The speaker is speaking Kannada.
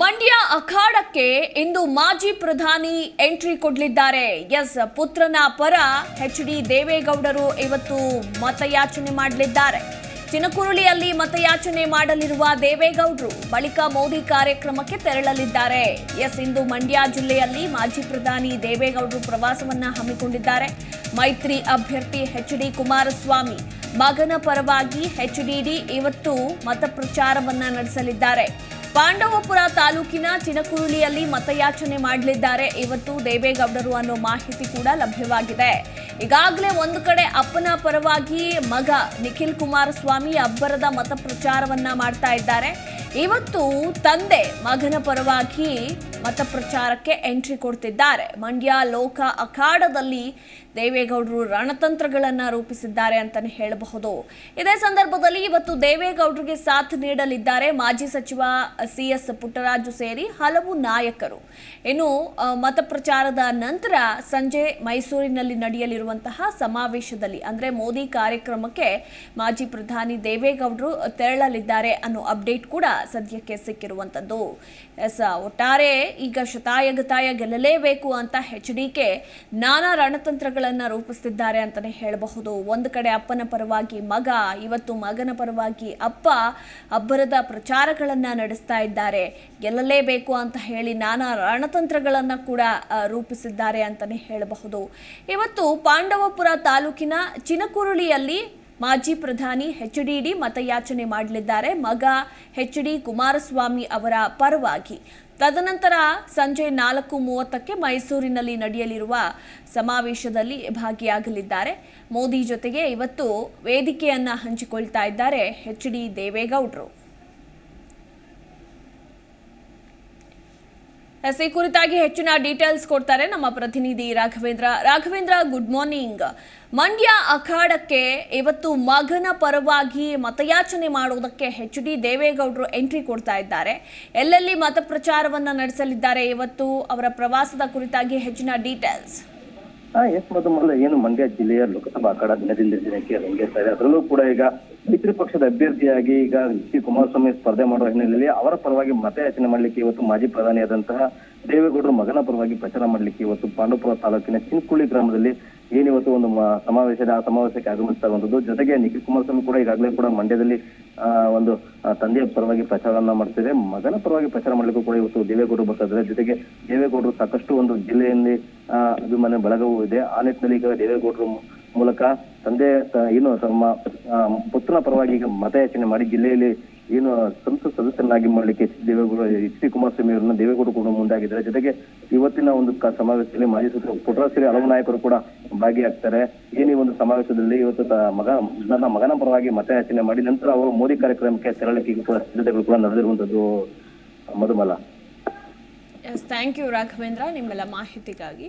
ಮಂಡ್ಯ ಅಖಾಡಕ್ಕೆ ಇಂದು ಮಾಜಿ ಪ್ರಧಾನಿ ಎಂಟ್ರಿ ಕೊಡಲಿದ್ದಾರೆ. ಎಸ್, ಪುತ್ರನ ಪರ ಎಚ್ ಡಿ ದೇವೇಗೌಡರು ಇವತ್ತು ಮತಯಾಚನೆ ಮಾಡಲಿದ್ದಾರೆ. ಚಿನಕುರುಳಿಯಲ್ಲಿ ಮತಯಾಚನೆ ಮಾಡಲಿರುವ ದೇವೇಗೌಡರು ಬಳಿಕ ಮೋದಿ ಕಾರ್ಯಕ್ರಮಕ್ಕೆ ತೆರಳಲಿದ್ದಾರೆ. ಎಸ್, ಇಂದು ಮಂಡ್ಯ ಜಿಲ್ಲೆಯಲ್ಲಿ ಮಾಜಿ ಪ್ರಧಾನಿ ದೇವೇಗೌಡರು ಪ್ರವಾಸವನ್ನು ಹಮ್ಮಿಕೊಂಡಿದ್ದಾರೆ. ಮೈತ್ರಿ ಅಭ್ಯರ್ಥಿ ಎಚ್ ಡಿ ಕುಮಾರಸ್ವಾಮಿ ಮಗನ ಪರವಾಗಿ ಎಚ್ಡಿಡಿ ಇವತ್ತು ಮತಪ್ರಚಾರವನ್ನ ನಡೆಸಲಿದ್ದಾರೆ. ಪಾಂಡವಪುರ ತಾಲೂಕಿನ ಚಿನಕುರುಳಿಯಲ್ಲಿ ಮತಯಾಚನೆ ಮಾಡಲಿದ್ದಾರೆ. ಇವತ್ತು ದೇವೇಗೌಡರು ಅನ್ನೋ ಮಾಹಿತಿ ಕೂಡ ಲಭ್ಯವಾಗಿದೆ. ಈಗಾಗಲೇ ಒಂದು ಕಡೆ ಅಪ್ಪನ ಪರವಾಗಿ ಮಗ ನಿಖಿಲ್ ಕುಮಾರಸ್ವಾಮಿ ಅಬ್ಬರದ ಮತ ಪ್ರಚಾರವನ್ನ ಮಾಡ್ತಾ ಇದ್ದಾರೆ. ಇವತ್ತು ತಂದೆ ಮಗನ ಪರವಾಗಿ ಮತ ಪ್ರಚಾರಕ್ಕೆ ಎಂಟ್ರಿ ಕೊಡ್ತಿದ್ದಾರೆ. ಮಂಡ್ಯ ಲೋಕ ಅಖಾಡದಲ್ಲಿ ದೇವೇಗೌಡರು ರಣತಂತ್ರಗಳನ್ನು ರೂಪಿಸಿದ್ದಾರೆ ಅಂತಲೇ ಹೇಳಬಹುದು. ಇದೇ ಸಂದರ್ಭದಲ್ಲಿ ಇವತ್ತು ದೇವೇಗೌಡರಿಗೆ ಸಾಥ್ ನೀಡಲಿದ್ದಾರೆ ಮಾಜಿ ಸಚಿವ ಸಿ ಎಸ್ ಪುಟ್ಟರಾಜು ಸೇರಿ ಹಲವು ನಾಯಕರು. ಇನ್ನು ಮತಪ್ರಚಾರದ ಮತ ಪ್ರಚಾರದ ನಂತರ ಸಂಜೆ ಮೈಸೂರಿನಲ್ಲಿ ನಡೆಯಲಿರುವಂತಹ ಸಮಾವೇಶದಲ್ಲಿ, ಅಂದರೆ ಮೋದಿ ಕಾರ್ಯಕ್ರಮಕ್ಕೆ ಮಾಜಿ ಪ್ರಧಾನಿ ದೇವೇಗೌಡರು ತೆರಳಲಿದ್ದಾರೆ ಅನ್ನೋ ಅಪ್ಡೇಟ್ ಕೂಡ ಸದ್ಯಕ್ಕೆ ಸಿಕ್ಕಿರುವಂಥದ್ದು. ಎಸ್, ಒಟ್ಟಾರೆ ಈಗ ಶತಾಯಗತಾಯ ಗೆಲ್ಲಲೇಬೇಕು ಅಂತ ಹೆಚ್ ಡಿ ಕೆ ನಾನಾ ರಣತಂತ್ರಗಳನ್ನು ರೂಪಿಸ್ತಿದ್ದಾರೆ ಅಂತಲೇ ಹೇಳಬಹುದು. ಒಂದು ಕಡೆ ಅಪ್ಪನ ಪರವಾಗಿ ಮಗ, ಇವತ್ತು ಮಗನ ಪರವಾಗಿ ಅಪ್ಪ ಅಬ್ಬರದ ಪ್ರಚಾರಗಳನ್ನು ನಡೆಸ್ತಾ ಇದ್ದಾರೆ. ಗೆಲ್ಲಲೇಬೇಕು ಅಂತ ಹೇಳಿ ನಾನಾ ರಣತಂತ್ರಗಳನ್ನು ಕೂಡ ರೂಪಿಸಿದ್ದಾರೆ ಅಂತಲೇ ಹೇಳಬಹುದು. ಇವತ್ತು ಪಾಂಡವಪುರ ತಾಲೂಕಿನ ಚಿನಕುರುಳಿಯಲ್ಲಿ ಮಾಜಿ ಪ್ರಧಾನಿ ಎಚ್ ಡಿ ಡಿ ಮತಯಾಚನೆ ಮಾಡಲಿದ್ದಾರೆ. ಮಗ ಎಚ್ ಡಿ ಕುಮಾರಸ್ವಾಮಿ ಅವರ ಪರವಾಗಿ. ತದನಂತರ ಸಂಜೆ ನಾಲ್ಕು ಮೂವತ್ತಕ್ಕೆ ಮೈಸೂರಿನಲ್ಲಿ ನಡೆಯಲಿರುವ ಸಮಾವೇಶದಲ್ಲಿ ಭಾಗಿಯಾಗಲಿದ್ದಾರೆ. ಮೋದಿ ಜೊತೆಗೆ ಇವತ್ತು ವೇದಿಕೆಯನ್ನ ಹಂಚಿಕೊಳ್ತಾ ಇದ್ದಾರೆ ಎಚ್ ಡಿ ದೇವೇಗೌಡರು. ಎಸ್ ಈ ಕುರಿತಾಗಿ ಹೆಚ್ಚಿನ ಡೀಟೇಲ್ಸ್ ಕೊಡ್ತಾರೆ ನಮ್ಮ ಪ್ರತಿನಿಧಿ ರಾಘವೇಂದ್ರ. ರಾಘವೇಂದ್ರ ಗುಡ್ ಮಾರ್ನಿಂಗ್ ಮಂಡ್ಯ ಅಖಾಡಕ್ಕೆ ಇವತ್ತು ಮಗನ ಪರವಾಗಿ ಮತಯಾಚನೆ ಮಾಡುವುದಕ್ಕೆ ಹೆಚ್ ಡಿ ದೇವೇಗೌಡರು ಎಂಟ್ರಿ ಕೊಡ್ತಾ ಇದ್ದಾರೆ. ಎಲ್ಲೆಲ್ಲಿ ಮತ ಪ್ರಚಾರವನ್ನು ನಡೆಸಲಿದ್ದಾರೆ ಇವತ್ತು? ಅವರ ಪ್ರವಾಸದ ಕುರಿತಾಗಿ ಹೆಚ್ಚಿನ ಡೀಟೇಲ್ಸ್. ಎಸ್ ಮೊದಲ ಏನು ಮಂಡ್ಯ ಜಿಲ್ಲೆಯ ಲೋಕಸಭಾ ಅಖಾಡ ದಿನದಿಂದ ದಿನಕ್ಕೆ ರಂಗೇರ್ತಾ ಇದೆ. ಅದರಲ್ಲೂ ಕೂಡ ಈಗ ಮೈತ್ರಿ ಪಕ್ಷದ ಅಭ್ಯರ್ಥಿಯಾಗಿ ಈಗ ಸಿ ಕುಮಾರಸ್ವಾಮಿ ಸ್ಪರ್ಧೆ ಮಾಡುವ ಹಿನ್ನೆಲೆಯಲ್ಲಿ ಅವರ ಪರವಾಗಿ ಮತಯಾಚನೆ ಮಾಡಲಿಕ್ಕೆ ಇವತ್ತು ಮಾಜಿ ಪ್ರಧಾನಿಯಾದಂತಹ ದೇವೇಗೌಡರು ಮಗನ ಪರವಾಗಿ ಪ್ರಚಾರ ಮಾಡಲಿಕ್ಕೆ ಇವತ್ತು ಪಾಂಡುಪುರ ತಾಲೂಕಿನ ಚಿನ್ಕುಳ್ಳಿ ಗ್ರಾಮದಲ್ಲಿ ಏನಿವತ್ತು ಒಂದು ಸಮಾವೇಶದ ಸಮಾವೇಶ ಆ ಸಮಾವೇಶಕ್ಕೆ ಆಗಮಿಸ್ತಾ ಇರುವಂತದ್ದು ಜೊತೆಗೆ ನಿಖಿಲ್ ಕುಮಾರಸ್ವಾಮಿ ಕೂಡ ಈಗಾಗಲೇ ಕೂಡ ಮಂಡ್ಯದಲ್ಲಿ ಒಂದು ತಂದೆಯ ಪರವಾಗಿ ಪ್ರಚಾರವನ್ನ ಮಾಡ್ತಿದೆ. ಮಗನ ಪರವಾಗಿ ಪ್ರಚಾರ ಮಾಡ್ಲಿಕ್ಕೂ ಕೂಡ ಇವತ್ತು ದೇವೇಗೌಡರು ಬರ್ತಾ ಜೊತೆಗೆ ದೇವೇಗೌಡರು ಸಾಕಷ್ಟು ಒಂದು ಜಿಲ್ಲೆಯಲ್ಲಿ ಅಭಿಮಾನ ಬಳಗವೂ ಇದೆ. ಆ ನಿಟ್ಟಿನಲ್ಲಿ ಈಗ ದೇವೇಗೌಡರು ಮೂಲಕ ತಂದೆ ಏನು ತಮ್ಮ ಪುತ್ರನ ಪರವಾಗಿ ಈಗ ಮತಯಾಚನೆ ಮಾಡಿ ಜಿಲ್ಲೆಯಲ್ಲಿ ಏನು ಸಂಸತ್ ಸದಸ್ಯರನ್ನಾಗಿ ಮಾಡಲಿಕ್ಕೆ H Deve Gowda, H D Kumaraswamy ಅವರನ್ನ ದೇವೇಗೌಡ ಕೂಡ ಮುಂದಾಗಿದ್ದಾರೆ. ಜೊತೆಗೆ ಇವತ್ತಿನ ಒಂದು ಸಮಾವೇಶದಲ್ಲಿ ಮಾಜಿ ಸಚಿವ ಪುಟ್ಟರಾಜ್ ಹಲವು ನಾಯಕರು ಕೂಡ ಭಾಗಿಯಾಗ್ತಾರೆ. ಏನೇ ಒಂದು ಸಮಾವೇಶದಲ್ಲಿ ಇವತ್ತು ಮಗ, ನನ್ನ ಮಗನ ಪರವಾಗಿ ಮತಯಾಚನೆ ಮಾಡಿ ನಂತರ ಅವರು ಮೋದಿ ಕಾರ್ಯಕ್ರಮಕ್ಕೆ ತೆರಳಲಿಕ್ಕೆ ಕೂಡ ಸಿದ್ಧತೆಗಳು ಕೂಡ ನಡೆದಿರುವಂತದ್ದು ಮಧುಮಲ. Thank you Raghavendra. ನಿಮ್ಮೆಲ್ಲ ಮಾಹಿತಿಗಾಗಿ.